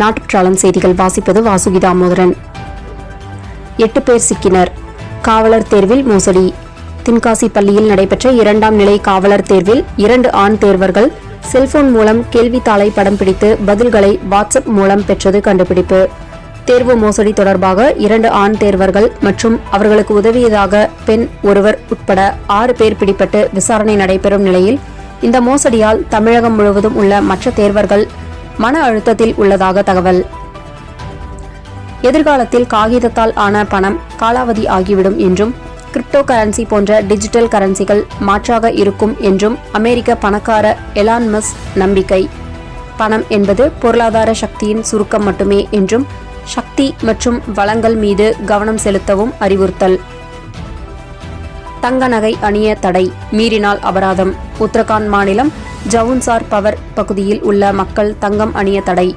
நாட்டுற்றாளன் செய்திகள் வாசிப்பது வாசுகி தாமோதரன் எட்டு பேர் சிக்கினர். காவலர் தேர்வில் மோசடி. தென்காசி பள்ளியில் நடைபெற்ற இரண்டாம் நிலை காவலர் தேர்வில் இரண்டு ஆண் தேர்வர்கள் செல்போன் மூலம் கேள்வித்தாளை படம் பிடித்து பதில்களை வாட்ஸ்அப் மூலம் பெற்றது கண்டுபிடிப்பு. தேர்வு மோசடி தொடர்பாக இரண்டு ஆண் தேர்வர்கள் மற்றும் அவர்களுக்கு உதவியதாக பெண் ஒருவர் உட்பட ஆறு பேர் பிடிபட்டு விசாரணை நடைபெறும் நிலையில் இந்த மோசடியால் தமிழகம் முழுவதும் உள்ள மற்ற தேர்வர்கள் மன அழுத்தத்தில் உள்ளதாக தகவல். எதிர்காலத்தில் காகிதத்தால் ஆன பணம் காலாவதி ஆகிவிடும் என்றும் கிரிப்டோ கரன்சி போன்ற டிஜிட்டல் கரன்சிகள் மாற்றாக இருக்கும் என்றும் அமெரிக்க பணக்கார எலான்மஸ் நம்பிக்கை. பணம் என்பது பொருளாதார சக்தியின் சுருக்கம் மட்டுமே என்றும் சக்தி மற்றும் வளங்கள் மீது கவனம் செலுத்தவும் அறிவுறுத்தல். தங்க நகை அணிய தடை மீறினால் அபராதம். உத்தரகாண்ட் மாநிலம் ஜவுன்சார் பவர் பகுதியில் உள்ள மக்கள் தங்கம் அணிய தடை.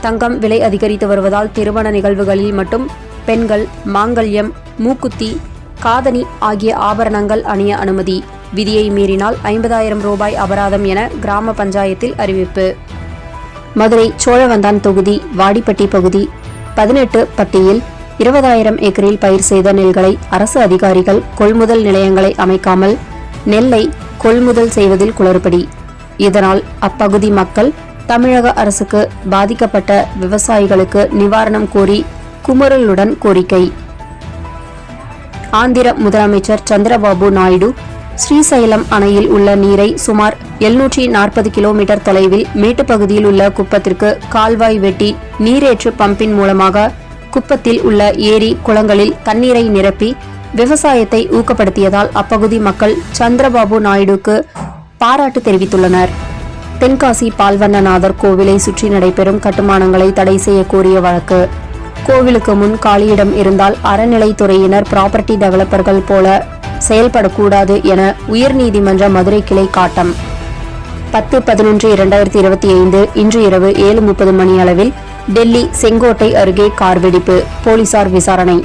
தங்கம் விலை அதிகரித்து வருவதால் திருமண நிகழ்வுகளில் மட்டும் பெண்கள் மாங்கல்யம் மூக்குத்தி காதணி ஆகிய ஆபரணங்கள் அணிய அனுமதி. விதியை மீறினால் ஐம்பதாயிரம் ரூபாய் அபராதம் என கிராம பஞ்சாயத்தில் அறிவிப்பு. மதுரை சோழவந்தான் தொகுதி வாடிப்பட்டி பகுதி பதினெட்டு பட்டியில் இருபதாயிரம் ஏக்கரில் பயிர் செய்த நெல்களை அரசு அதிகாரிகள் கொள்முதல் நிலையங்களை அமைக்காமல் நெல்லை கொள்முதல் செய்வதில் குளறுபடி. இதனால் அப்பகுதி மக்கள் தமிழக அரசுக்கு பாதிக்கப்பட்ட விவசாயிகளுக்கு நிவாரணம் கோரி குமரலுடன் கோரிக்கை. ஆந்திர முதலமைச்சர் சந்திரபாபு நாயுடு ஸ்ரீசைலம் அணையில் உள்ள நீரை சுமார் எழுநூற்றி நாற்பது கிலோமீட்டர் தொலைவில் மேட்டுப்பகுதியில் உள்ள குப்பத்திற்கு கால்வாய் வெட்டி நீரேற்று பம்பின் மூலமாக குப்பத்தில் உள்ள ஏரி குளங்களில் தண்ணீரை நிரப்பி விவசாயத்தை ஊக்கப்படுத்தியதால் அப்பகுதி மக்கள் சந்திரபாபு நாயுடுக்கு பாராட்டு தெரிவித்துள்ளனர். தென்காசி பால்வண்ணநாதர் கோவிலை சுற்றி நடைபெறும் கட்டுமானங்களை தடை செய்ய கோரிய வழக்கு. கோவிலுக்கு முன் காலியிடம் இருந்தால் அறநிலைத்துறையினர் ப்ராப்பர்ட்டி டெவலப்பர்கள் போல செயல்படக்கூடாது என உயர்நீதிமன்ற மதுரை கிளை காட்டம். பத்து பதினொன்று இரண்டாயிரத்தி இருபத்தி ஐந்து இன்று இரவு ஏழு முப்பது மணி அளவில் டெல்லி செங்கோட்டை அருகே கார் வெடிப்பு போலீசார் விசாரணை.